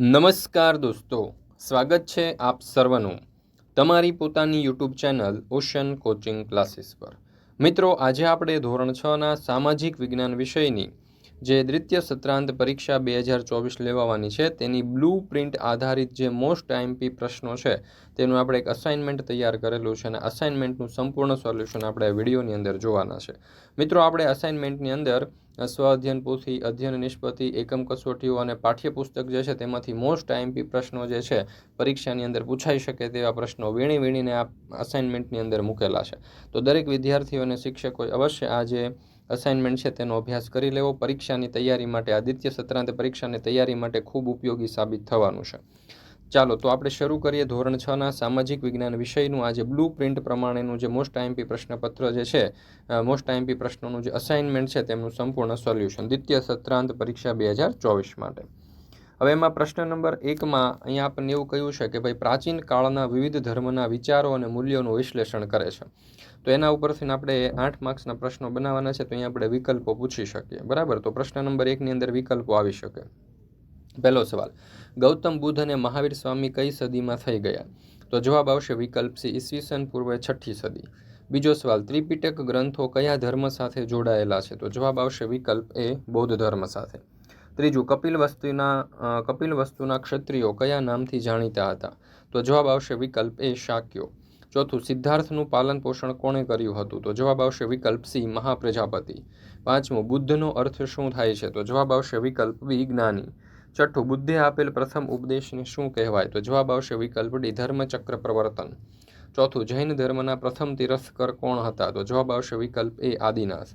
નમસ્કાર દોસ્તો, સ્વાગત છે આપ સર્વનું તમારી પોતાની YouTube channel Ocean coaching classes પર. મિત્રો, આજે આપણે ધોરણ છના સામાજિક વિજ્ઞાન વિષયની જે દ્વિતીય સત્રાંત પરીક્ષા બે હજાર ચોવીસ લેવાવાની છે, તેની બ્લુ પ્રિન્ટ આધારિત જે મોસ્ટ આઈએમપી પ્રશ્નો છે, તેનું આપણે એક અસાઇનમેન્ટ તૈયાર કરેલું છે અને અસાઇનમેન્ટનું સંપૂર્ણ સોલ્યુશન આપણે વિડીયોની અંદર જોવાના છે. મિત્રો, આપણે અસાઇનમેન્ટની અંદર સ્વ અધ્યયન પોથી, અધ્યયન નિષ્પત્તિ એકમ કસોટીઓ અને પાઠ્યપુસ્તક જે છે, તેમાંથી મોસ્ટ આઈએમપી પ્રશ્નો જે છે, પરીક્ષાની અંદર પૂછાઈ શકે તેવા પ્રશ્નો વીણી વીણીને આ અસાઇનમેન્ટની અંદર મૂકેલા છે. તો દરેક વિદ્યાર્થીઓ અને શિક્ષકોએ અવશ્ય આ જે અસાઇનમેન્ટ છે તેનો અભ્યાસ કરી લેવો. પરીક્ષાની તૈયારી માટે આદિત્ય સત્રાંત પરીક્ષાની તૈયારી માટે ખૂબ ઉપયોગી સાબિત થવાનું છે. ચાલો, તો આપણે શરૂ કરીએ ધોરણ છના સામાજિક વિજ્ઞાન વિષયનું. આજે બ્લુ પ્રિન્ટ પ્રમાણેનું જે મોસ્ટ આઈએમપી પ્રશ્નપત્ર જે છે મોસ્ટ આઈએમપી પ્રશ્નોનું જે અસાઇનમેન્ટ છે, તેમનું સંપૂર્ણ સોલ્યુશન દ્વિતીય સત્રાંત પરીક્ષા બે હજાર ચોવીસ માટે. હવે એમાં પ્રશ્ન નંબર એકમાં અહીંયા આપણને એવું કહ્યું છે કે ભાઈ પ્રાચીન કાળના વિવિધ ધર્મના વિચારો અને મૂલ્યોનું વિશ્લેષણ કરે છે. તો એના ઉપરથી આપણે આઠ માર્ક્સના પ્રશ્નો બનાવવાના છે, તો અહીંયા આપણે વિકલ્પો પૂછી શકીએ. બરાબર? તો પ્રશ્ન નંબર એકની અંદર વિકલ્પો આવી શકે. પહેલો સવાલ, ગૌતમ બુદ્ધ અને મહાવીર સ્વામી કઈ સદીમાં થઈ ગયા? તો જવાબ આવશે વિકલ્પ સી, ઈસવીસન પૂર્વે છઠ્ઠી સદી. બીજો સવાલ, ત્રિપિટક ગ્રંથો કયા ધર્મ સાથે જોડાયેલા છે? તો જવાબ આવશે વિકલ્પ એ, બૌદ્ધ ધર્મ સાથે. ત્રીજું, કપિલ વસ્તુના કપિલ વસ્તુના ક્ષત્રિયો કયા નામથી જાણીતા હતા? તો જવાબ આવશે વિકલ્પ એ શાક્યો. ચોથું, સિદ્ધાર્થનું પાલન પોષણ કોણે કર્યું હતું? તો જવાબ આવશે વિકલ્પ સી, મહાપ્રજાપતિ. પાંચમું, બુદ્ધનો અર્થ શું થાય છે? તો જવાબ આવશે વિકલ્પ બી, જ્ઞાની. છઠ્ઠું, બુદ્ધે આપેલ પ્રથમ ઉપદેશને શું કહેવાય? તો જવાબ આવશે વિકલ્પ ડી, ધર્મચક્ર પ્રવર્તન. ચોથું, જૈન ધર્મના પ્રથમ તીરથકર કોણ હતા? તો જવાબ આવશે વિકલ્પ એ આદિનાથ.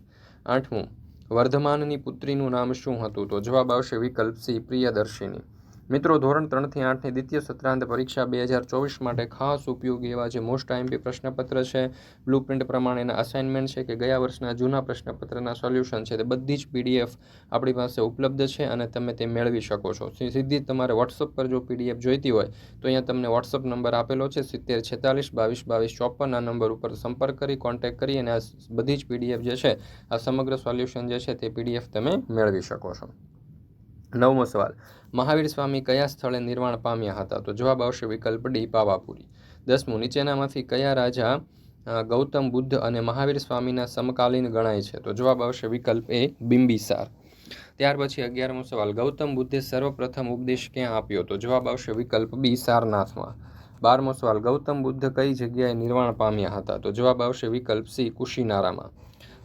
આઠમું વર્ધમાનની પુત્રીનું નામ શું હતું? તો જવાબ આવશે વિકલ્પ સી પ્રિયદર્શિની. મિત્રો, ધોરણ ત્રણથી આઠની દ્વિતીય સત્રાંત પરીક્ષા બે હજાર ચોવીસ માટે ખાસ ઉપયોગી એવા જે મોસ્ટ આઈએમપી પ્રશ્નપત્ર છે બ્લુ પ્રિન્ટ પ્રમાણેના અસાઇનમેન્ટ છે કે ગયા વર્ષના જૂના પ્રશ્નપત્રના સોલ્યુશન છે તે બધી જ પીડીએફ આપણી પાસે ઉપલબ્ધ છે અને તમે તે મેળવી શકો છો. સીધી તમારે વોટ્સઅપ પર જો પીડીએફ જોઈતી હોય, તો અહીંયા તમને વોટ્સઅપ નંબર આપેલો છે સિત્તેર છેતાલીસ બાવીસ બાવીસ ચોપન. આ નંબર ઉપર સંપર્ક કરી કોન્ટેક્ટ કરી અને આ બધી જ પીડીએફ જે છે, આ સમગ્ર સોલ્યુશન જે છે તે પીડીએફ તમે મેળવી શકો છો. નવમો સવાલ. મહાવીર સ્વામી કયા સ્થળે નિર્વાણ પામ્યા હતા? તો જવાબ આવશે વિકલ્પ ડી, પાવાપુરી. દસમું, નીચેનામાંથી કયા રાજા ગૌતમ બુદ્ધ અને મહાવીર સ્વામીના સમકાલીન ગણાય છે? તો જવાબ આવશે વિકલ્પ એ, બિંબિસાર. ત્યાર પછી અગિયારમો સવાલ, ગૌતમ બુદ્ધે સર્વપ્રથમ ઉપદેશ ક્યાં આપ્યો? તો જવાબ આવશે વિકલ્પ બી, સારનાથમાં. બારમો સવાલ, ગૌતમ બુદ્ધ કઈ જગ્યાએ નિર્વાણ પામ્યા હતા? તો જવાબ આવશે વિકલ્પ સી, કુશીનારામાં.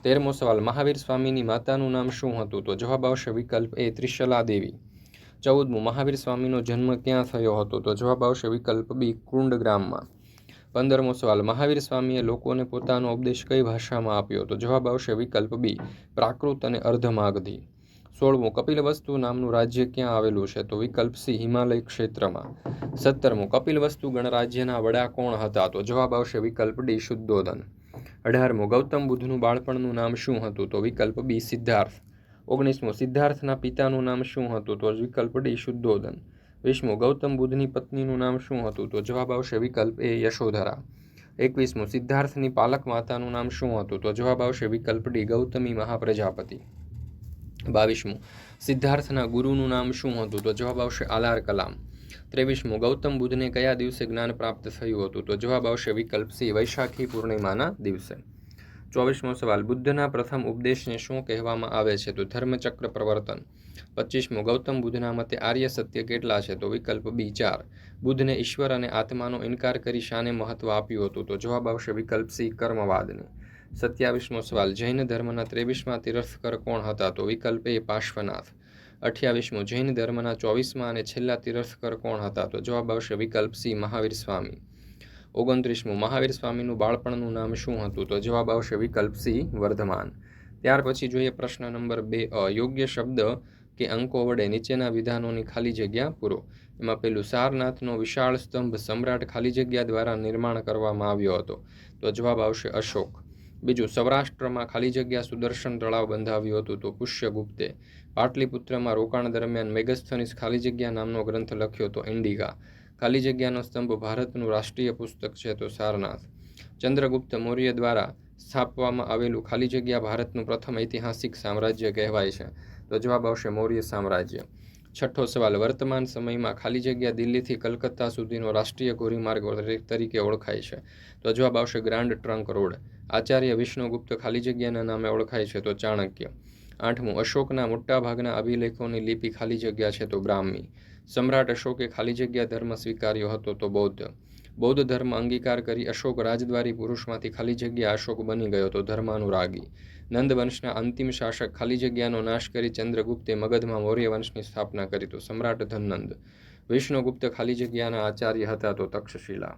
તેરમો સવાલ, મહાવીર સ્વામીની માતાનું નામ શું હતું? તો જવાબ આવશે વિકલ્પ એ ત્રિશલા દેવી ચૌદમું મહાવીર સ્વામીનો જન્મ ક્યાં થયો હતો? તો જવાબ આવશે વિકલ્પ બી કુંડ ગ્રામમાં પંદરમો સવાલ, મહાવીર સ્વામીએ લોકોને પોતાનો ઉપદેશ કઈ ભાષામાં આપ્યો? તો જવાબ આવશે વિકલ્પ બી, પ્રાકૃત અને અર્ધમાગધી. સોળમું કપિલ વસ્તુ નામનું રાજ્ય ક્યાં આવેલું છે? તો વિકલ્પ સી, હિમાલય ક્ષેત્રમાં. સત્તરમું કપિલ વસ્તુ ગણરાજ્યના વડા કોણ હતા? તો જવાબ આવશે વિકલ્પ ડી, શુદ્ધોધન. અઢારમું, ગૌતમ બુદ્ધનું બાળપણનું નામ શું હતું? તો વિકલ્પ બી, સિદ્ધાર્થ. ઓગણીસમું સિદ્ધાર્થના પિતાનું નામ શું હતું? તો વિકલ્પ ડી, શુદ્ધોદન. વીસમો, ગૌતમ બુદ્ધની પત્નીનું નામ શું હતું? તો જવાબ આવશે વિકલ્પ એ, યશોધરા. એકવીસમું, સિદ્ધાર્થની પાલક માતાનું નામ શું હતું? તો જવાબ આવશે વિકલ્પ ડી, ગૌતમી મહાપ્રજાપતિ. બાવીસમું, સિદ્ધાર્થના ગુરુનું નામ શું હતું? તો જવાબ આવશે આલાર કલામ. ત્રેવીસમું, ગૌતમ બુદ્ધને કયા દિવસે જ્ઞાન પ્રાપ્ત થયું હતું? તો જવાબ આવશે વિકલ્પ સી, વૈશાખી પૂર્ણિમાના દિવસે. ચોવીસમો સવાલ, બુદ્ધના પ્રથમ ઉપદેશને શું કહેવામાં આવે છે? તો ધર્મચક્ર પ્રવર્તન. પચીસમો, ગૌતમ બુદ્ધના મતે આર્ય સત્ય કેટલા છે? તો વિકલ્પ બી ચાર. બુદ્ધને ઈશ્વર અને આત્માનો ઇનકાર કરી શાને મહત્વ આપ્યું હતું. તો જવાબ આવશે વિકલ્પ સી, કર્મવાદને. સત્યાવીસમો સવાલ, જૈન ધર્મના ત્રેવીસમાં તીર્થકર કોણ હતા? તો વિકલ્પ એ, પાર્શ્વનાથ. અઠ્યાવીસમો, જૈન ધર્મના ચોવીસમાં અને છેલ્લા તીર્થકર કોણ હતા? તો જવાબ આવશે વિકલ્પ સી, મહાવીર સ્વામી. ઓગણત્રીસમું મહાવીર સ્વામીનું બાળપણનું નામ શું હતું? તો જવાબ આવશે વિકલ્પ સી, વર્ધમાન. ત્યાર પછી જોઈએ પ્રશ્ન નંબર બે યોગ્ય શબ્દ કે અંકો વડે નીચેના વિધાનોની ખાલી જગ્યા પૂરો. એમાં પેલું સારનાથનો વિશાળ સ્તંભ સમ્રાટ ખાલી જગ્યા દ્વારા નિર્માણ કરવામાં આવ્યો હતો. તો જવાબ આવશે અશોક. બીજું, સૌરાષ્ટ્રમાં ખાલી જગ્યા સુદર્શન તળાવ બંધાવ્યું હતું તો પુષ્યગુપ્તે પાટલીપુત્રમાં રોકાણ દરમિયાન મેગસ્થનીસ ખાલી જગ્યા નામનો ગ્રંથ લખ્યો તો ઇન્ડિકા ખાલી જગ્યાનો સ્તંભ ભારતનું રાષ્ટ્રીય પુસ્તક છે તો સારનાથ. ચંદ્રગુપ્ત મૌર્ય દ્વારા સ્થાપવામાં આવેલું ખાલી જગ્યા ભારતનું પ્રથમ ઐતિહાસિક સામ્રાજ્ય કહેવાય છે. તો જવાબ આવશે મૌર્ય સામ્રાજ્ય. છઠ્ઠો સવાલ, વર્તમાન સમયમાં ખાલી જગ્યા દિલ્હીથી કલકત્તા સુધીનો રાષ્ટ્રીય ધોરીમાર્ગ તરીકે ઓળખાય છે. તો જવાબ આવશે ગ્રાન્ડ ટ્રંક રોડ. આચાર્ય વિષ્ણુગુપ્ત ખાલી જગ્યાના નામે ઓળખાય છે તો ચાણક્ય. આઠમું, અશોકના મોટાભાગના અભિલેખોની લિપિ ખાલી જગ્યા છે તો બ્રાહ્મી. સમ્રાટ અશોકે ખાલી જગ્યા ધર્મ સ્વીકાર્યો હતો તો બૌદ્ધ. બૌદ્ધ ધર્મ અંગીકાર કરી અશોક રાજદ્વારી પુરુષમાંથી ખાલી જગ્યા અશોક બની ગયો તો ધર્માનુરાગી. નંદ વંશના અંતિમ શાસક ખાલી જગ્યાનો નાશ કરી ચંદ્રગુપ્તે મગધમાં મૌર્ય વંશની સ્થાપના કરી તો સમ્રાટ ધનનંદ. વિષ્ણુગુપ્ત ખાલી જગ્યાના આચાર્ય હતા તો તક્ષશિલા.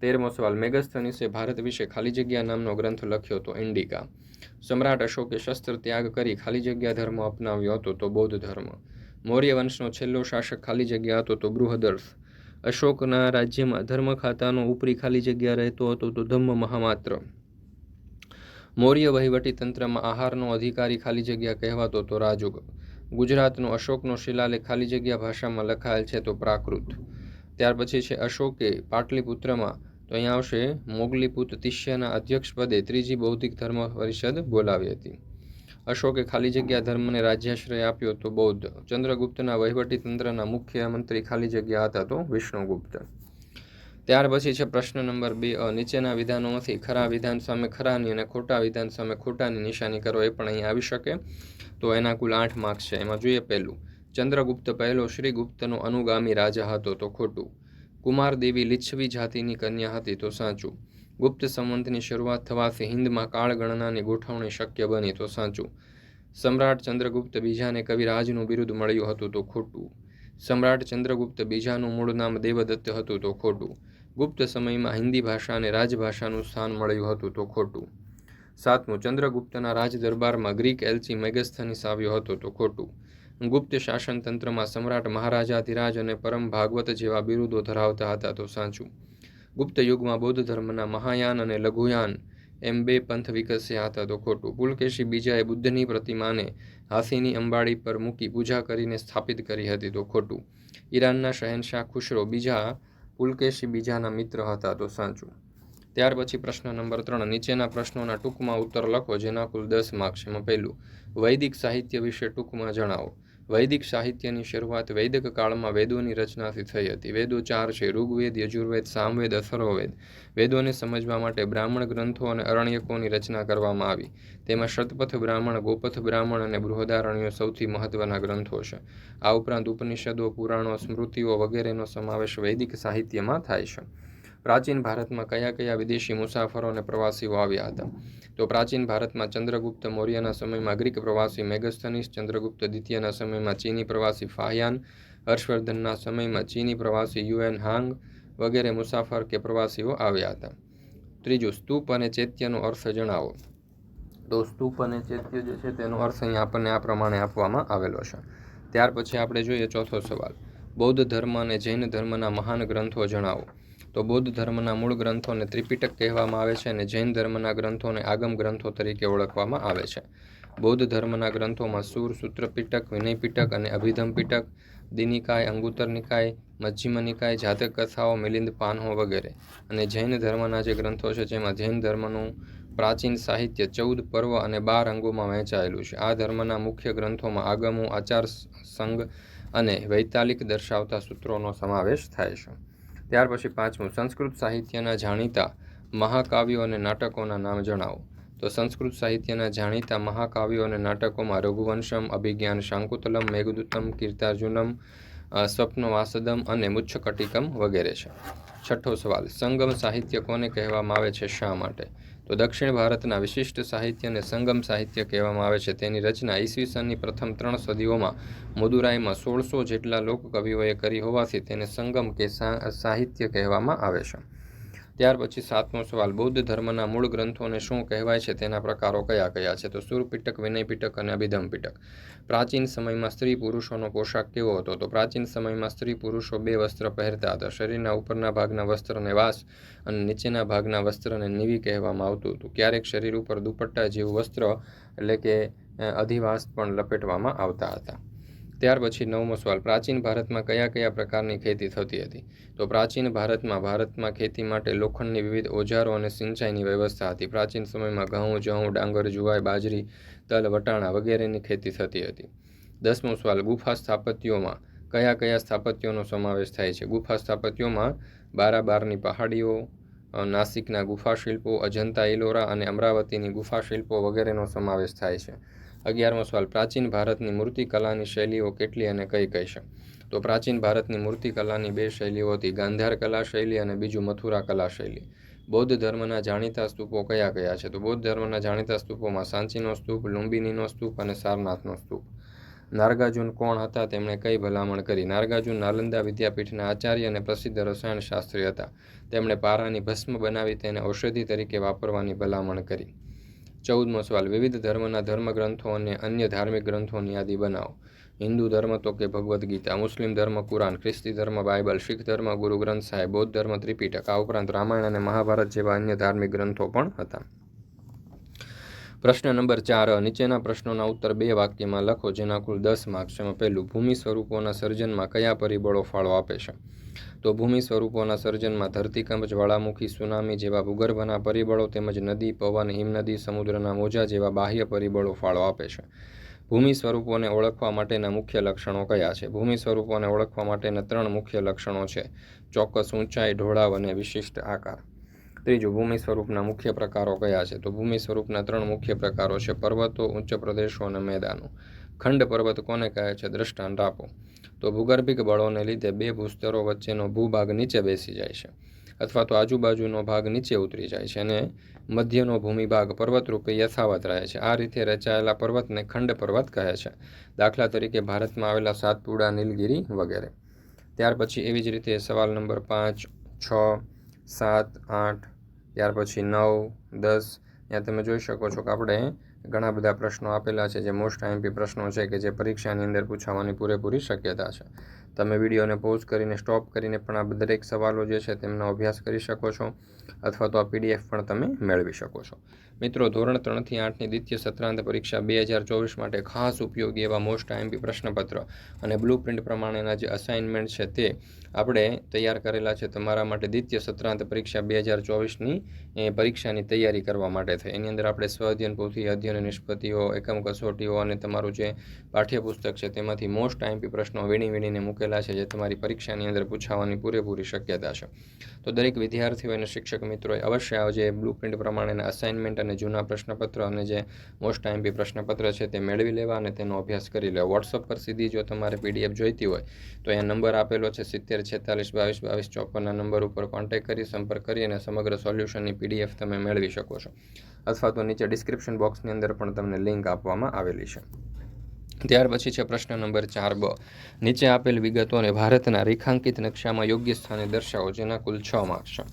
તેરમો સવાલ મેગસ્થનીસે ભારત વિશે ખાલી જગ્યા નામનો ગ્રંથ લખ્યો તો ઇન્ડિકા. સમ્રાટ અશોકે શસ્ત્ર ત્યાગ કરી ખાલી જગ્યા ધર્મ અપનાવ્યો હતો તો બૌદ્ધ ધર્મ. મૌર્ય વંશનો છેલ્લો શાસક ખાલી જગ્યા હતો તો બૃહદર્થ અશોકના રાજ્યમાં ધર્મ ખાતાનો ઉપરી ખાલી જગ્યા રહેતો હતો તો ધમ્મ મહામાત્ર. મૌર્ય વહીવટી તંત્રમાં આહારનો અધિકારી ખાલી જગ્યા કહેવાતો તો રાજુગ. ગુજરાતનો અશોકનો શિલાલેખ ખાલી જગ્યા ભાષામાં લખાયેલ છે તો પ્રાકૃત. ત્યાર પછી છે અશોકે પાટલીપુત્રમાં, તો અહીંયા આવશે, મોગલીપુત તિષ્યના અધ્યક્ષપદે ત્રીજી બૌદ્ધિક ધર્મ પરિષદ બોલાવી હતી. અશોકે ખાલી જગ્યા ધર્મને રાજ્યાશ્રય આપ્યો તો બૌદ્ધ. ચંદ્રગુપ્તના વહીવટી તંત્રના મુખ્ય ખાલી જગ્યા હતા તો વિષ્ણુગુપ્ત. ત્યાર પછી છે પ્રશ્ન નંબર બે નીચેના વિધાનોમાંથી ખરા વિધાન સામે ખરાની અને ખોટા વિધાન સામે ખોટાની નિશાની કરો એ પણ અહીં આવી શકે. તો એના કુલ આઠ માર્ક્સ છે. એમાં જોઈએ પહેલું, ચંદ્રગુપ્ત પહેલો, શ્રીગુપ્તનો અનુગામી રાજા હતો તો ખોટું. કુમાર દેવી લિચ્છવી જાતિની કન્યા હતી તો સાચું. ગુપ્ત સંવંતની શરૂઆત થવાથી હિન્દમાં કાળગણનાની ગોઠવણી શક્ય બની તો સાચું. સમ્રાટ ચંદ્રગુપ્ત બીજાને કવિરાજનું બિરુદ મળ્યું હતું તો ખોટું. સમ્રાટ ચંદ્રગુપ્ત બીજાનું મૂળ નામ દેવદત્ત હતું તો ખોટું. ગુપ્ત સમયમાં હિન્દી ભાષાને રાજભાષાનું સ્થાન મળ્યું હતું તો ખોટું. સાતમું, ચંદ્રગુપ્તના રાજદરબારમાં ગ્રીક એલ્ચી મેગસ્થનીસ આવ્યો હતો તો ખોટું. ગુપ્ત શાસનતંત્રમાં સમ્રાટ મહારાજાધિરાજ અને પરમ ભાગવત જેવા બિરુદો ધરાવતા હતા તો સાચું. ગુપ્ત યુગમાં બૌદ્ધ ધર્મના મહાયાન અને લઘુયાન એમ બે પંથ વિકસ્યા હતા તો ખોટું. પુલકેશી બીજાએ બુદ્ધની પ્રતિમાને હાથીની અંબાડી પર મૂકી પૂજા કરીને સ્થાપિત કરી હતી તો ખોટું. ઈરાનના શહેનશાહ ખુશરો બીજા, પુલકેશી બીજાના મિત્ર હતા તો સાચું. ત્યાર પછી પ્રશ્ન નંબર ત્રણ, નીચેના પ્રશ્નોના ટૂંકમાં ઉત્તર લખો, જેના કુલ દસ માર્ક્સ એમાં પહેલું. વૈદિક સાહિત્ય વિશે ટૂંકમાં જણાવો. વૈદિક સાહિત્યની શરૂઆત વૈદિક કાળમાં વેદોની રચનાથી થઈ હતી. વેદો ચાર છે, ઋગ્વેદ, યજુર્વેદ, સામવેદ, અથર્વવેદ. વેદોને સમજવા માટે બ્રાહ્મણ ગ્રંથો અને અરણ્યકોની રચના કરવામાં આવી. તેમાં શતપથ બ્રાહ્મણ, ગોપથ બ્રાહ્મણ અને બૃહદારણ્યો સૌથી મહત્વના ગ્રંથો છે. આ ઉપરાંત ઉપનિષદો, પુરાણો, સ્મૃતિઓ વગેરેનો સમાવેશ વૈદિક સાહિત્યમાં થાય છે. પ્રાચીન ભારતમાં કયા કયા વિદેશી મુસાફરો અને પ્રવાસીઓ આવ્યા હતા? તો પ્રાચીન ભારતમાં ચંદ્રગુપ્ત મૌર્યના સમયમાં ગ્રીક પ્રવાસી મેગસ્થનીસ ચંદ્રગુપ્ત દ્વિતીયના સમયમાં ચીની પ્રવાસી ફાહયાન હર્ષવર્ધનના સમયમાં ચીની પ્રવાસી યુએન હાંગ વગેરે મુસાફર કે પ્રવાસીઓ આવ્યા હતા. ત્રીજું, સ્તૂપ અને ચૈત્યનો અર્થ જણાવો. તો સ્તૂપ અને ચૈત્ય જે છે તેનો અર્થ અહીંયા આપણને આ પ્રમાણે આપવામાં આવેલો છે. ત્યાર પછી આપણે જોઈએ ચોથો સવાલ. બૌદ્ધ ધર્મ અને જૈન ધર્મના મહાન ગ્રંથો જણાવો. તો બૌદ્ધ ધર્મના મૂળ ગ્રંથોને ત્રિપિટક કહેવામાં આવે છે અને જૈન ધર્મના ગ્રંથોને આગમ ગ્રંથો તરીકે ઓળખવામાં આવે છે. બૌદ્ધ ધર્મના ગ્રંથોમાં સુર સૂત્ર પિટક વિનય પિટક અને અભિધમ પિટક દિનિકાય અંગુતર નિકાય મજ્જિમ નિકાય જાતક કથાઓ મિલિંદ, પાનહો વગેરે. અને જૈન ધર્મના જે ગ્રંથો છે જેમાં જૈન ધર્મનું પ્રાચીન સાહિત્ય ચૌદ પર્વ અને બાર અંગોમાં વહેંચાયેલું છે, આ ધર્મના મુખ્ય ગ્રંથોમાં આગમો, આચાર સંઘ અને વૈતાલિક દર્શાવતા સૂત્રોનો સમાવેશ થાય છે. ત્યાર પછી પાંચમું, સંસ્કૃત સાહિત્યના જાણીતા મહાકાવ્યો અને નાટકોના નામ જણાવો. તો સંસ્કૃત સાહિત્યના જાણીતા મહાકાવ્યો અને નાટકોમાં રઘુવંશમ, અભિજ્ઞાન, શાંકુતલમ, મેઘદૂતમ, કીર્તાર્જુનમ સ્વપ્નવાસદમ અને મુચ્છકટિકમ વગેરે છે. છઠ્ઠો સવાલ, સંગમ સાહિત્ય કોને કહેવામાં આવે છે, શા માટે? તો દક્ષિણ ભારતના વિશિષ્ટ સાહિત્યને સંગમ સાહિત્ય કહેવામાં આવે છે. તેની રચના ઈસવીસનની પ્રથમ ત્રણ સદીઓમાં મદુરાઈમાં સોળસો જેટલા લોકકવિઓએ કરી હોવાથી તેને સંગમ કે સાહિત્ય કહેવામાં આવે છે. ત્યાર પછી સાતમો સવાલ, બૌદ્ધ ધર્મના મૂળ ગ્રંથોને શું કહેવાય છે? તેના પ્રકારો કયા કયા છે? તો સુરપિટક વિનય પિટક અને અભિધમ પીટક. પ્રાચીન સમયમાં સ્ત્રી પુરુષોનો પોશાક કેવો હતો? તો પ્રાચીન સમયમાં સ્ત્રી પુરુષો બે વસ્ત્ર પહેરતા હતા. શરીરના ઉપરના ભાગના વસ્ત્રને વાસ અને નીચેના ભાગના વસ્ત્રને નીવી કહેવામાં આવતું હતું. ક્યારેક શરીર ઉપર દુપટ્ટા જેવું વસ્ત્ર, એટલે કે અધિવાસ પણ લપેટવામાં આવતા હતા. ત્યાર પછી નવમો સવાલ, પ્રાચીન ભારતમાં કયા કયા પ્રકારની ખેતી થતી હતી? તો પ્રાચીન ભારતમાં ભારતમાં ખેતી માટે લોખંડની વિવિધ ઓજારો અને સિંચાઈની વ્યવસ્થા હતી. પ્રાચીન સમયમાં ઘઉં, જઉં, ડાંગર, જુવાઈ, બાજરી, તલ, વટાણા વગેરેની ખેતી થતી હતી. દસમો સવાલ, ગુફા સ્થાપત્યોમાં કયા કયા સ્થાપત્યોનો સમાવેશ થાય છે? ગુફા સ્થાપત્યોમાં બારાબારની પહાડીઓ નાસિકના ગુફા શિલ્પો, અજંતા ઇલોરા અને અમરાવતીની ગુફા શિલ્પો વગેરેનો સમાવેશ થાય છે. અગિયારમો સવાલ, પ્રાચીન ભારતની મૂર્તિકલાની શૈલીઓ કેટલી અને કઈ કઈ છે? તો પ્રાચીન ભારતની મૂર્તિકલાની બે શૈલીઓ હતી, ગાંધાર કલા શૈલી અને બીજું મથુરા કલા શૈલી. બૌદ્ધ ધર્મના જાણીતા સ્તૂપો કયા કયા છે? તો બૌદ્ધ ધર્મના જાણીતા સ્તૂપોમાં સાંચીનો સ્તૂપ, લુંબિનીનો સ્તૂપ અને સારનાથનો સ્તૂપ. નાર્ગાર્જુન કોણ હતા? તેમણે કઈ ભલામણ કરી? નાર્ગાર્જુન નાલંદા વિદ્યાપીઠના આચાર્ય અને પ્રસિદ્ધ રસાયણશાસ્ત્રી હતા. તેમણે પારાની ભસ્મ બનાવી તેને ઔષધિ તરીકે વાપરવાની ભલામણ કરી. ચૌદમો સવાલ. વિવિધ ધર્મના ધર્મગ્રંથો અને અન્ય ધાર્મિક ગ્રંથોની યાદી બનાવો. હિન્દુ ધર્મ તો કે ભગવદ્ ગીતા મુસ્લિમ ધર્મ, કુરાન, ખ્રિસ્તી ધર્મ, બાઇબલ, શીખ ધર્મ, ગુરુ ગ્રંથ સાહેબ, બૌદ્ધ ધર્મ, ત્રિપિટક, આ ઉપરાંત રામાયણ અને મહાભારત જેવા અન્ય ધાર્મિક ગ્રંથો પણ હતા. પ્રશ્ન નંબર ચાર, નીચેના પ્રશ્નોના ઉત્તર બે વાક્યમાં લખો, જેના કુલ દસ માર્ક્સ છે. પહેલું, ભૂમિ સ્વરૂપોના સર્જનમાં કયા પરિબળો ફાળો આપે છે? તો ભૂમિ સ્વરૂપોના સર્જનમાં ધરતીકંપ જ્વાળામુખી સુનામી જેવા ભૂગર્ભના પરિબળો તેમજ નદી, પવન, હિમનદી, સમુદ્રના મોજા જેવા બાહ્ય પરિબળો ફાળો આપે છે. ભૂમિ સ્વરૂપોને ઓળખવા માટેના મુખ્ય લક્ષણો કયા છે? ભૂમિ સ્વરૂપોને ઓળખવા માટેના ત્રણ મુખ્ય લક્ષણો છે. ચોક્કસ ઊંચાઈ, ઢોળાવ અને વિશિષ્ટ આકાર. ત્રીજું, ભૂમિ સ્વરૂપના મુખ્ય પ્રકારો કયા છે? તો ભૂમિ સ્વરૂપના ત્રણ મુખ્ય પ્રકારો છે. પર્વતો, ઉચ્ચ પ્રદેશો અને મેદાનો. ખંડ પર્વત કોને કહે છે? દ્રષ્ટાંત આપો. તો ભૂગર્ભિક બળોને લીધે બે ભૂસ્તરો વચ્ચેનો ભૂભાગ નીચે બેસી જાય છે અથવા તો આજુબાજુનો ભાગ નીચે ઉતરી જાય છે અને મધ્યનો ભૂમિભાગ પર્વતરૂપે યથાવત રહે છે. આ રીતે રચાયેલા પર્વતને ખંડ પર્વત કહે છે. દાખલા તરીકે ભારતમાં આવેલા સાતપુડા, નીલગીરી વગેરે. ત્યાર પછી એવી જ રીતે સવાલ નંબર પાંચ, છ, સાત, આઠ ત્યાર પછી નવ, દસ, ત્યાં તમે જોઈ શકો છો કે આપણે ઘણા બધા પ્રશ્નો આપેલા છે, જે મોસ્ટ આઈએમપી પ્રશ્નો છે કે જે પરીક્ષાની અંદર પૂછાવાની પૂરેપૂરી શક્યતા છે. તમે વિડીયોને પોઝ કરીને સ્ટોપ કરીને પણ આ દરેક સવાલો જે છે તેમનો અભ્યાસ કરી શકો છો, અથવા તો આ પીડીએફ પણ તમે મેળવી શકો છો. મિત્રો, ધોરણ ત્રણથી આઠની દ્વિતીય સત્રાંત પરીક્ષા બે હજાર ચોવીસ માટે ખાસ ઉપયોગી એવા મોસ્ટ આઈએમપી પ્રશ્નપત્ર અને બ્લુ પ્રિન્ટ પ્રમાણેના જે અસાઇનમેન્ટ છે તે આપણે તૈયાર કરેલા છે. તમારા માટે દ્વિતીય સત્રાંત પરીક્ષા બે હજાર ચોવીસની પરીક્ષાની તૈયારી કરવા માટે થઈ. એની અંદર આપણે સ્વઅધ્યયન પોથી અધ્યયન, નિષ્પત્તિઓ, એકમ કસોટીઓ અને તમારું જે પાઠ્યપુસ્તક છે તેમાંથી મોસ્ટ આઈએમપી પ્રશ્નો વીણી વીણીને મૂકેલા છે, જે તમારી પરીક્ષાની અંદર પૂછાવાની પૂરેપૂરી શક્યતા છે. તો દરેક વિદ્યાર્થીઓ અને શિક્ષક મિત્રોએ અવશ્ય આ જે બ્લુ પ્રિન્ટ પ્રમાણેના અસાઇનમેન્ટ અને જૂના પ્રશ્નપત્ર અને જે મોસ્ટ આઈએમપી પ્રશ્નપત્ર છે તે મેળવી લેવા અને તેનો અભ્યાસ કરી લેવા. વોટ્સઅપ પર સીધી જો તમારે પીડીએફ જોઈતી હોય, તો અહીંયા નંબર આપેલો છે સિત્તેર, છેતાલીસ, બાવીસ બાવીસ ચોપનના નંબર ઉપર કોન્ટેક્ટ કરી, સંપર્ક કરી અને સમગ્ર સોલ્યુશનની પીડીએફ તમે મેળવી શકો છો. અથવા તો નીચે ડિસ્ક્રિપ્શન બોક્સની અંદર પણ તમને લિંક આપવામાં આવેલી છે. ત્યાર પછી છે પ્રશ્ન નંબર ચાર બ. નીચે આપેલ વિગતોને ભારતના રેખાંકિત નકશામાં યોગ્ય સ્થાને દર્શાવો, જેના કુલ છ માર્ક્સ છે.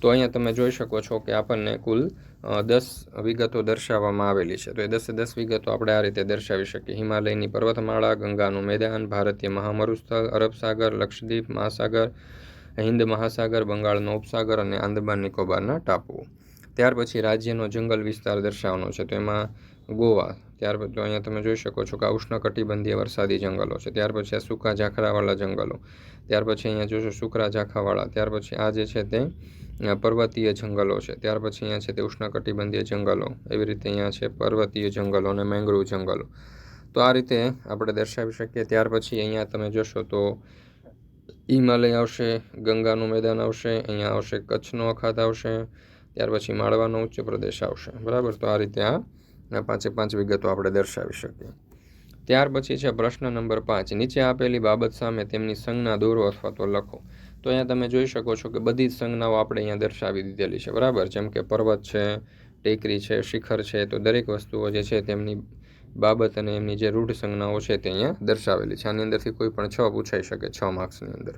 તો અહીંયા તમે જોઈ શકો છો કે આપણને કુલ દસ વિગતો દર્શાવવામાં આવેલી છે. તો એ દસે દસ વિગતો આપણે આ રીતે દર્શાવી શકીએ. હિમાલયની પર્વતમાળા, ગંગાનું મેદાન, ભારતીય મહામરુસ્થળ અરબ સાગર, લક્ષદ્વીપ, મહાસાગર, હિન્દ મહાસાગર, બંગાળનો ઉપસાગર અને આંદમાન નિકોબારના ટાપુઓ. ત્યાર પછી રાજ્યનો જંગલ વિસ્તાર દર્શાવવાનો છે. તો એમાં ગોવા. ત્યાર પછી અહીંયા તમે જોઈ શકો છો કે ઉષ્ણકટિબંધીય વરસાદી જંગલો છે. ત્યાર પછી આ સૂકા ઝાખરાવાળા જંગલો. ત્યાર પછી અહીંયા જોશો સુકરા ઝાખાવાળા. ત્યાર પછી આ જે છે તે પર્વતીય જંગલો છે. ત્યાર પછી અહીંયા છે તે ઉષ્ણકટિબંધીય જંગલો. એવી રીતે અહીંયા છે પર્વતીય જંગલો અને મેંગ્રુવ જંગલો. તો આ રીતે આપણે દર્શાવી શકીએ. ત્યાર પછી અહીંયા તમે જોશો તો હિમાલય આવશે, ગંગાનું મેદાન આવશે, અહીંયા આવશે કચ્છનો અખાત આવશે, ત્યાર પછી માળવાનો ઉચ્ચ પ્રદેશ આવશે. બરાબર? તો આ રીતે આ પાંચે પાંચ વિગતો આપણે દર્શાવી શકીએ. ત્યાર પછી છે પ્રશ્ન નંબર પાંચ. નીચે આપેલી બાબત સામે તેમની સંજ્ઞા દોરો અથવા તો લખો. તો અહીંયા તમે જોઈ શકો છો કે બધી જ સંજ્ઞાઓ આપણે અહીંયા દર્શાવી દીધેલી છે. બરાબર? જેમ કે પર્વત છે, ટેકરી છે, શિખર છે, તો દરેક વસ્તુઓ જે છે તેમની બાબત અને એમની જે રૂઢ સંજ્ઞાઓ છે તે અહીંયા દર્શાવેલી છે. આની અંદરથી કોઈ પણ છ પૂછાઈ શકે છ માર્ક્સની અંદર.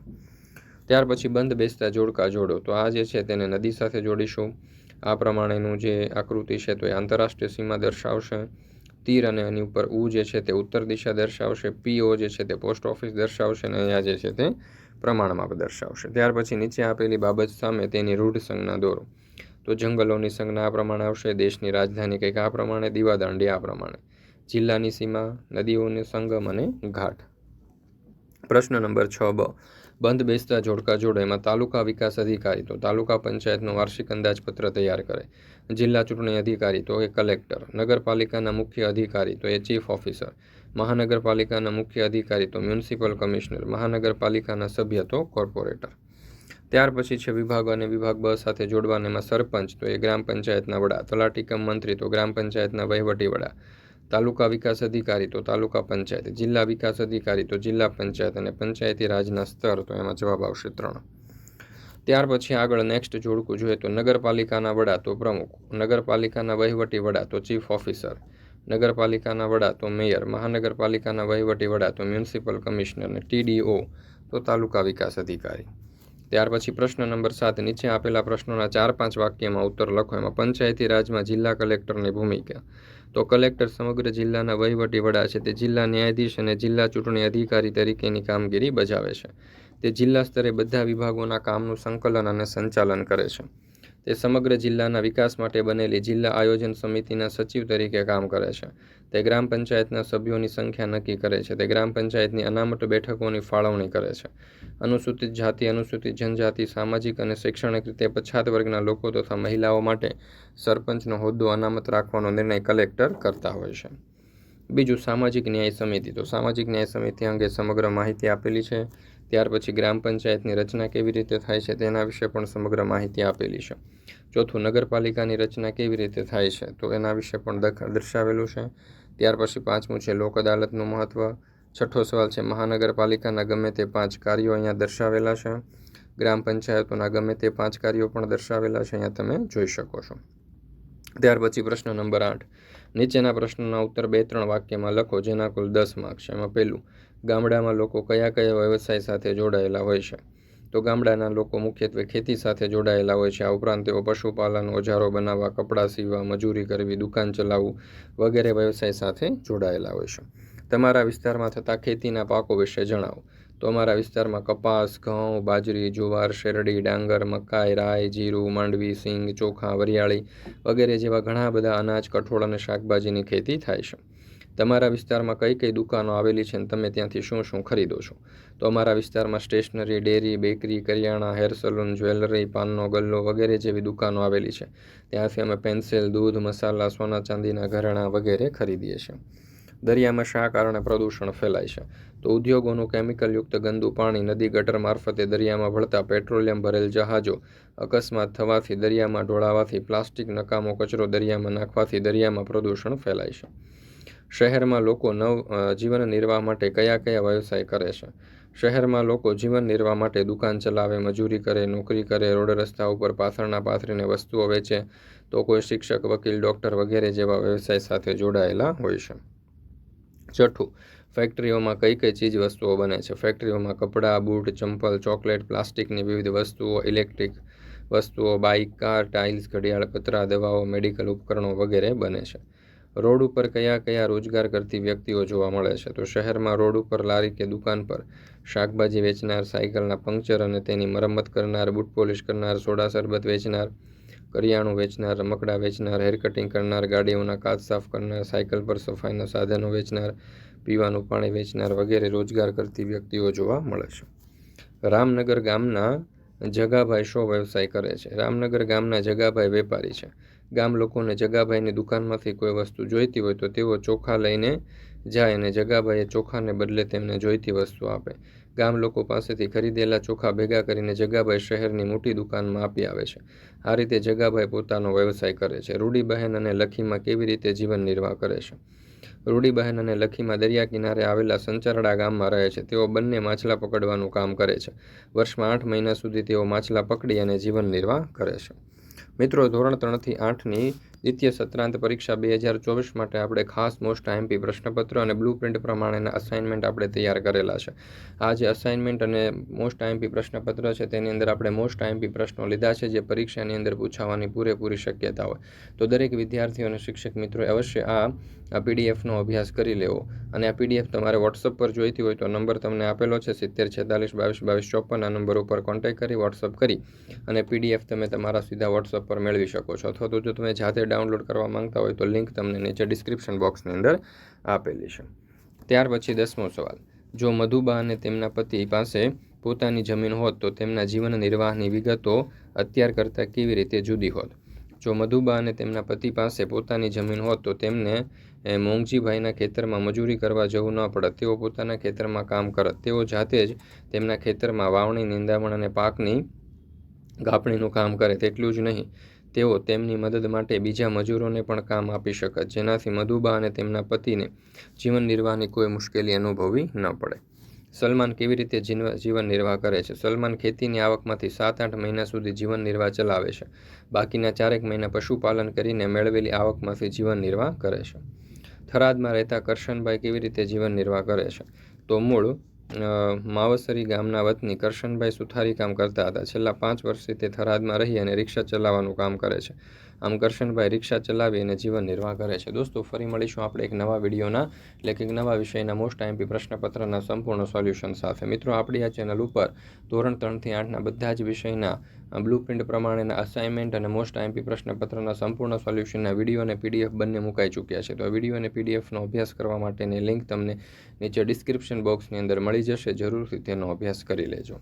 ત્યાર પછી બંધ બેસતા જોડકા જોડો. તો આ જે છે તેને નદી સાથે જોડીશું. આ પ્રમાણેનું જે આકૃતિ છે તો એ આંતરરાષ્ટ્રીય સીમા દર્શાવશે. તીર અને એની ઉપર ઉ જે છે તે ઉત્તર દિશા દર્શાવશે પીઓ જે છે તે પોસ્ટ ઓફિસ દર્શાવશે અને અહીંયા જે છે તે પ્રમાણમાં દર્શાવશે. ત્યાર પછી નીચે આપેલી બાબત સામે તેની રૂઢ સંજ્ઞા દોરો. તો જંગલોની સંજ્ઞા આ પ્રમાણે આવશે, દેશની રાજધાની કંઈક આ પ્રમાણે, દીવાદાંડી આ પ્રમાણે. જિલ્લાની સીમા, નદીઓને સંગમ અને ઘાટ. પ્રશ્ન નંબર છ બ. બંધ બેસતા જોડકા જોડે એમાં તાલુકા વિકાસ અધિકારી તો તાલુકા પંચાયતનો વાર્ષિક અંદાજપત્ર તૈયાર કરે. જિલ્લા ચૂંટણી અધિકારી તો એ કલેક્ટર. નગરપાલિકાના મુખ્ય અધિકારી તો એ ચીફ ઓફિસર. મહાનગરપાલિકાના મુખ્ય અધિકારી તો મ્યુનિસિપલ કમિશનર. મહાનગરપાલિકાના સભ્ય તો કોર્પોરેટર. ત્યાર પછી છે વિભાગ અને વિભાગ બ સાથે જોડવાના એમાં સરપંચ તો એ ગ્રામ પંચાયતના વડા. તલાટી કમ મંત્રી તો ગ્રામ પંચાયતના વહીવટી વડા. તાલુકા વિકાસ અધિકારી તો તાલુકા પંચાયત, જિલ્લા વિકાસ અધિકારી તો જિલ્લા પંચાયત અને પંચાયતી રાજના સ્તર તો એમાં જવાબ આવશે ત્રણ. ત્યાર પછી આગળ નેક્સ્ટ જોડકું જોઈએ તો નગરપાલિકાના વડા તો પ્રમુખ, નગરપાલિકાના વહીવટી વડા તો ચીફ ઓફિસર નગરપાલિકાના વડા તો મેયર મહાનગરપાલિકાના વહીવટી વડા તો મ્યુનિસિપલ કમિશનર અને ટીડીઓ તો તાલુકા વિકાસ અધિકારી. ત્યાર પછી પ્રશ્ન નંબર સાત, નીચે આપેલા પ્રશ્નોના ચાર પાંચ વાક્યમાં ઉત્તર લખો, એમાં પંચાયતી રાજમાં જિલ્લા કલેક્ટરની ભૂમિકા. તો કલેક્ટર સમગ્ર જિલ્લાના વહીવટી વડા છે. તે જિલ્લા ન્યાયાધીશ અને જિલ્લા ચૂંટણી અધિકારી તરીકેની કામગીરી બજાવે છે. તે જિલ્લા સ્તરે બધા વિભાગોના કામનું સંકલન અને સંચાલન કરે છે. તે સમગ્ર જિલ્લાના વિકાસ માટે બનેલી જિલ્લા આયોજન સમિતિના સચિવ તરીકે કામ કરે છે. તે ગ્રામ પંચાયતના સભ્યોની સંખ્યા નક્કી કરે છે. તે ગ્રામ પંચાયતની અનામત બેઠકોની ફાળવણી કરે છે. અનુસૂચિત જાતિ, અનુસૂચિત જનજાતિ, સામાજિક અને શૈક્ષણિક રીતે પછાત વર્ગના લોકો તથા મહિલાઓ માટે સરપંચનો હોદ્દો અનામત રાખવાનો નિર્ણય કલેક્ટર કરતા હોય છે. બીજું સામાજિક ન્યાય સમિતિ. તો સામાજિક ન્યાય સમિતિ અંગે સમગ્ર માહિતી આપેલી છે. ત્યાર પછી ગ્રામ પંચાયતની રચના કેવી રીતે થાય છે તેના વિશે પણ સમગ્ર માહિતી આપેલી છે. ચોથું, નગરપાલિકાની રચના કેવી રીતે થાય છે તો એના વિશે પણ દર્શાવેલું છે. ત્યાર પછી પાંચમું છે લોક અદાલતનું મહત્ત્વ છઠ્ઠો સવાલ છે મહાનગરપાલિકાના ગમે તે પાંચ કાર્યો અહીંયા દર્શાવેલા છે. ગ્રામ પંચાયતોના ગમે તે પાંચ કાર્યો પણ દર્શાવેલા છે અહીંયા તમે જોઈ શકો છો. ત્યાર પછી પ્રશ્ન નંબર આઠ. નીચેના પ્રશ્નોના ઉત્તર બે ત્રણ વાક્યમાં લખો જેના કુલ દસ માર્ક છે. એમાં પહેલું ગામડામાં લોકો કયા કયા વ્યવસાય સાથે જોડાયેલા હોય છે? તો ગામડાના લોકો મુખ્યત્વે ખેતી સાથે જોડાયેલા હોય છે. આ ઉપરાંત તેઓ પશુપાલન ઓજારો બનાવવા, કપડાં સીવવા, મજૂરી કરવી, દુકાન ચલાવવું વગેરે વ્યવસાય સાથે જોડાયેલા હોય છે. તમારા વિસ્તારમાં થતા ખેતીના પાકો વિશે જણાવો. તો અમારા વિસ્તારમાં કપાસ, ઘઉં, બાજરી, જુવાર, શેરડી, ડાંગર, મકાઈ રાય જીરું, માંડવી, સિંગ, ચોખા, વરિયાળી વગેરે જેવા ઘણા બધા અનાજ, કઠોળ અને શાકભાજીની ખેતી થાય છે. તમારા વિસ્તારમાં કઈ કઈ દુકાનો આવેલી છે અને તમે ત્યાંથી શું શું ખરીદો છો? તો અમારા વિસ્તારમાં સ્ટેશનરી, ડેરી, બેકરી, કરિયાણા, હેર સલૂન, જ્વેલરી, પાનનો ગલ્લો વગેરે જેવી દુકાનો આવેલી છે. ત્યાંથી અમે પેન્સિલ, દૂધ, મસાલા, સોના ચાંદીના ઘરેણાં વગેરે ખરીદીએ છીએ. દરિયામાં શા કારણે પ્રદૂષણ ફેલાય છે? તો ઉદ્યોગોનું કેમિકલયુક્ત ગંદુ પાણી નદી ગટર મારફતે દરિયામાં ભળતા પેટ્રોલિયમ ભરેલ જહાજો અકસ્માત થવાથી દરિયામાં ઢોળાવાથી પ્લાસ્ટિક નકામો કચરો દરિયામાં નાખવાથી દરિયામાં પ્રદૂષણ ફેલાય છે. શહેરમાં લોકો નવ જીવન નિર્વાહ માટે કયા કયા વ્યવસાય કરે છે? શહેરમાં લોકો જીવન નિર્વાહ માટે દુકાન ચલાવે, મજૂરી કરે, નોકરી કરે, રોડ રસ્તા ઉપર પાથરણા પાથરીને વસ્તુઓ વેચે તો કોઈ શિક્ષક, વકીલ, ડૉક્ટર વગેરે જેવા વ્યવસાય સાથે જોડાયેલા હોય છે. છઠ્ઠું, ફેક્ટરીઓમાં કઈ કઈ ચીજ વસ્તુઓ બને છે? ફેક્ટરીઓમાં કપડાં, બૂટ, ચંપલ, ચોકલેટ, પ્લાસ્ટિકની વિવિધ વસ્તુઓ, ઇલેક્ટ્રિક વસ્તુઓ, બાઇક, કાર, ટાઇલ્સ, ઘડિયાળ, કચરા, દવાઓ, મેડિકલ ઉપકરણો વગેરે બને છે. રોડ ઉપર કયા કયા રોજગાર કરતી વ્યક્તિઓ જોવા મળે છે? તો શહેરમાં રોડ ઉપર લારી કે દુકાન પર શાકભાજી વેચનાર, સાયકલના પંક્ચર અને તેની મરમ્મત કરનાર, બૂટ પોલિશ કરનાર, સોડા શરબત વેચનાર, કરિયાણું વેચનાર, રમકડા વેચનાર, હેર કટિંગ કરનાર, ગાડીઓના કાચ સાફ કરનાર, સાયકલ પર સફાઈના સાધનો વેચનાર, પીવાનું પાણી વેચનાર વગેરે રોજગાર કરતી વ્યક્તિઓ જોવા મળે છે. રામનગર ગામના જગાભાઈ શો વ્યવસાય કરે છે. રામનગર ગામના જગાભાઈ વેપારી છે. ગામ લોકોને જગાભાઈની દુકાનમાંથી કોઈ વસ્તુ જોઈતી હોય તો તેઓ ચોખા લઈને જાય અને જગાભાઈએ ચોખાને બદલે તેમને જોઈતી વસ્તુ આપે. ગામ લોકો પાસેથી ખરીદેલા ચોખા ભેગા કરીને જગાભાઈ શહેરની મોટી દુકાનમાં આપી આવે છે. આ રીતે જગાભાઈ પોતાનો વ્યવસાય કરે છે. રૂડીબહેન અને લખીમાં કેવી રીતે જીવન નિર્વાહ કરે છે? રૂડીબહેન અને લખીમાં દરિયા કિનારે આવેલા સંચરડા ગામમાં રહે છે. તેઓ બંને માછલા પકડવાનું કામ કરે છે. વર્ષમાં આઠ મહિના સુધી તેઓ માછલા પકડી અને જીવન નિર્વાહ કરે છે. મિત્રો ધોરણ ત્રણથી આઠની દ્વિતીય સત્રાંત પરીક્ષા બે હજાર ચોવીસ માટે આપણે ખાસ મોસ્ટ આઈએમપી પ્રશ્નપત્ર અને બ્લુ પ્રિન્ટ પ્રમાણેના અસાઇનમેન્ટ આપણે તૈયાર કરેલા છે. આ જે અસાઇનમેન્ટ અને મોસ્ટ આઈએમપી પ્રશ્નપત્ર છે, તેની અંદર આપણે મોસ્ટ આઈએમપી પ્રશ્નો લીધા છે, જે પરીક્ષાની અંદર પૂછાવાની પૂરેપૂરી શક્યતા હોય. તો દરેક વિદ્યાર્થીઓ અને શિક્ષક મિત્રોએ અવશ્ય આ પીડીએફનો અભ્યાસ કરી લેવો. અને આ પીડીએફ તમારે વોટ્સઅપ પર જોઈતી હોય તો નંબર તમને આપેલો છે, સિત્તેર છેતાલીસ બાવીસ બાવીસ ચોપન, આ નંબર ઉપર કોન્ટેક્ટ કરી વોટ્સઅપ કરી અને પીડીએફ તમે તમારા સીધા વોટ્સઅપ પર મેળવી શકો છો. અથવા તો જો તમે જાતે ડાઉનલોડ કરવા માંગતા હોય તો લિંક તમને નીચે ડિસ્ક્રિપ્શન બોક્સની અંદર આપેલી છે. ત્યાર પછી દસમો સવાલ. જો મધુબા અને તેમના પતિ પાસે પોતાની જમીન હોત તો તેમના જીવન નિર્વાહની વિગતો અત્યાર કરતાં કેવી રીતે જુદી હોત? જો મધુબા અને તેમના પતિ પાસે પોતાની જમીન હોત તો તેમને મોંઘજીભાઈના ખેતરમાં મજૂરી કરવા જવું ન પડત. તેઓ પોતાના ખેતરમાં કામ કરત. તેઓ જાતે જ તેમના ખેતરમાં વાવણી નિંદામણ અને પાકની કાપણીનું કામ કરે. તેટલું જ નહીં. તેઓ તેમની મદદ માટે બીજા મજૂરોને પણ કામ આપી શકત, જેનાથી મધુબા અને તેમના પતિને જીવન નિર્વાહની કોઈ મુશ્કેલી અનુભવવી ન પડે. સલમાન કેવી રીતે જીવન નિર્વાહ કરે છે? સલમાન ખેતીની આવકમાંથી સાત આઠ મહિના સુધી જીવન નિર્વાહ ચલાવે છે. બાકીના ચારેક મહિના પશુપાલન કરીને મેળવેલી આવકમાંથી જીવન નિર્વાહ કરે છે. થરાદમાં રહેતા કરશનભાઈ કેવી રીતે જીવન નિર્વાહ કરે છે? તો મૂળ માવસરી ગામના વતની કરશનભાઈ સુથારી કામ કરતા હતા. છેલ્લા પાંચ વર્ષથી તે થરાદમાં રહી અને રિક્ષા ચલાવવાનું કામ કરે છે. આમ કરશનભાઈ રિક્ષા ચલાવી અને જીવન નિર્વાહ કરે છે. દોસ્તો, ફરી મળીશું આપણે એક નવા વિડીયોના, એટલે કે નવા વિષયના મોસ્ટ આઈમ્પી પ્રશ્નપત્રના સંપૂર્ણ સોલ્યુશન સાથે. મિત્રો, આપણી આ ચેનલ ઉપર ધોરણ ત્રણથી આઠના બધા જ વિષયના બ્લુ પ્રિન્ટ પ્રમાણેના અસાઇનમેન્ટ અને મોસ્ટ આઈમ્પી પ્રશ્નપત્રના સંપૂર્ણ સોલ્યુશનના વીડિયો અને પીડીએફ બંને મુકાઈ ચૂક્યા છે. તો વીડિયો અને પીડીએફનો અભ્યાસ કરવા માટેની લિંક તમને નીચે ડિસ્ક્રિપ્શન બોક્સની અંદર મળી જશે. જરૂરથી તેનો અભ્યાસ કરી લેજો.